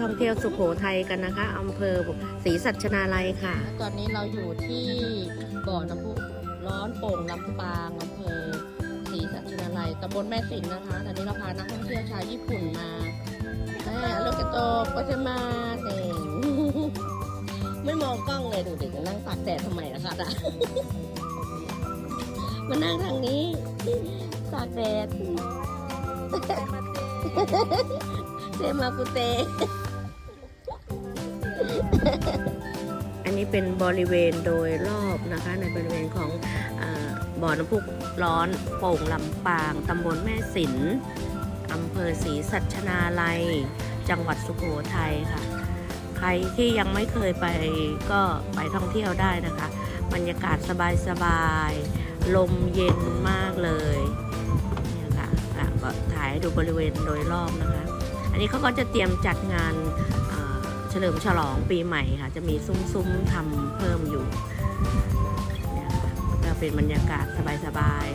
ท่องเที่ยวสุโขทัยกันนะคะอำเภอศรีสัชนาลัยค่ะ ตอนนี้เราอยู่ที่บ่อน้ำพุร้อนโป่งลำปางอำเภอศรีสัชนาลัยตำบลแม่สินนะคะตอนนี้เราพานักท่องเที่ยวชาวญี่ปุ่นมาแม่ลูกกระโตก็จะมาเด่งไม่มองกล้องเลยดูเด็กนั่งตากแดดทำไมนะคะอะมานั่งทางนี้ตากแดด เซมากุเต อันนี้เป็นบริเวณโดยรอบนะคะ ในบริเวณของอบ่อน้ำพุร้อนโป่งลำปางตำบลแม่สินอำเภอศรีสัชนาลัย จังหวัดสุโขทัยค่ะ ใครที่ยังไม่เคยไปก็ไปท่องเที่ยวได้นะคะ บรรยากาศสบายๆ ลมเย็นมากเลยเนี่ยค่ะก็ถ่ายให้ดูบริเวณโดยรอบนะคะ นนี้เขาก็จะเตรียมจัดงานอ่าเฉลิมฉลองปีใหม่ค่ะ จะมีซุ้มๆทำเพิ่มอยู่เนี่ยค่ะก็เป็นบรรยากาศสบาย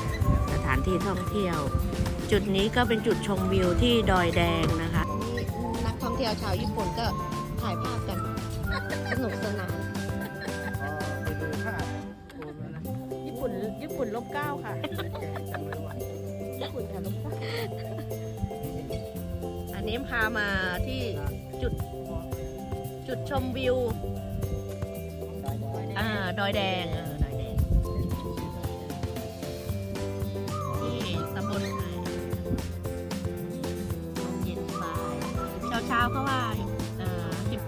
ๆ สถานที่ท่องเที่ยว จุดนี้ก็เป็นจุดชมวิวที่ดอยแดงนะคะนี่นักท่องเที่ยวชาวญี่ปุ่นก็ถ่ายภาพกันสนุกสนานไปดูภาพโอนแล้วนะญี่ปุ่นญี่ปุ่นลบเก้าค่ะ นนี้พามาที่จุดจุดชมวิวอ่าดอยแดงเออดอยแดงที่ตำบลไทยลมเย็นสบายเช้าเช้าๆก็ว่าเอ่อสิบ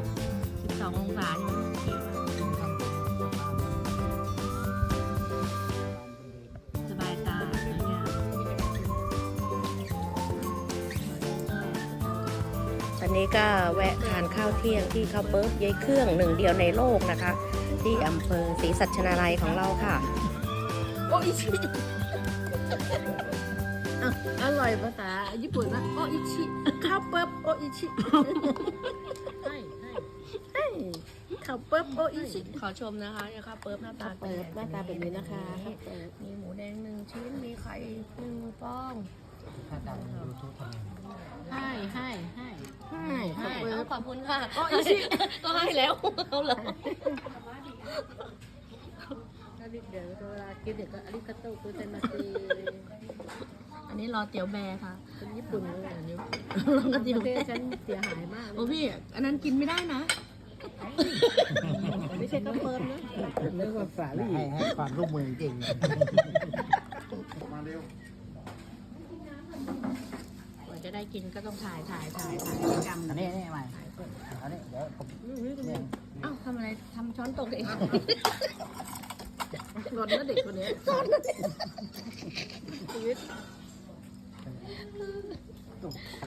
สิบสององศา ตอนนี้ก็แวะทานข้าวเที่ยงที่ข้าวเปิ๊บยายเครื่องหนึ่งเดียวในโลกนะคะ ที่อำเภอศรีสัชนาลัยของเราค่ะ โออิชิอะอร่อยภาษาญี่ปุ่นนะโออิชิข้าวเปิ๊บโออิชิให้ให้ข้าวเปิ๊บโออิชิขอชมนะคะข้าวเปิ๊บหน้าตาเปิดหน้าตาแบบนี้นะคะข้าวเปิดมีหมูแดงหนึ่งชิ้นมีไข่หนึ่งฟอง ถ้าดังยูทูบทำไงให้ให้ให้ให้ข้าวให้เปิเอาดขอบคุณค่ะโออิชิก็ให้แล้วเอาเลยเดี๋ยวเวลากินเดี๋ยวก็อาริกาโตกุเซมาซิอันนี้รอเตี๋ยวแบร์ค่ะคนญี่ปุ่นเลยอันนี้ลองกระเตี๋ยวปแบระเทศร์ฉันเสียหายมากเลโอ้ยพี่ อันนั้นกินไม่ได้นะไม่ใช่ข้าวเปิดนะเรียกว่าสาลี่ให้ให้ความร่วมมือจริงมาเร็ว กว่าจะได้กินก็ต้องถ่ายถ่ายถ่ายถ่ายจำอันนี้นี่มาอันนี้เดี๋ยวผมเนี่ยอ้าวทำอะไรทำช้อนตกเองรถนะเด็กคนนี้ชีวิตตกใจ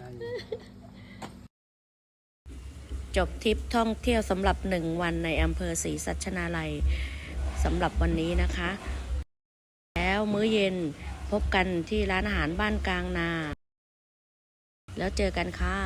จบทริปท่องเที่ยวสำหรับหนึ่งวันในอำเภอศรีสัชนาลัยสำหรับวันนี้นะคะ แล้วมื้อเย็น พบกันที่ร้านอาหารบ้านกลางนา แล้วเจอกันค่ะ